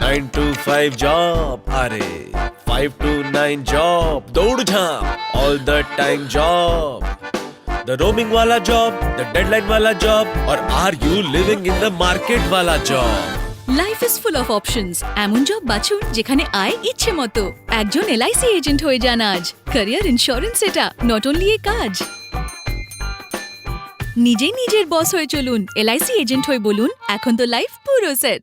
nine to five job আরে five two nine job दौड़ झाम all the time job the roaming वाला job the deadline वाला job और are you living in the market वाला job life is full of options এমন job বাছুন যেখানে আয় ইচ্ছে মতো একজন এলআইসি এজেন্ট হয়ে যান আজ ক্যারিয়ার ইন্স্যুরেন্স এটা নট অনলি এ কাজ নিজেই নিজের বস হয়ে চলুন এলআইসি এজেন্ট হয়ে বলুন এখন তো লাইফ পুরো সেট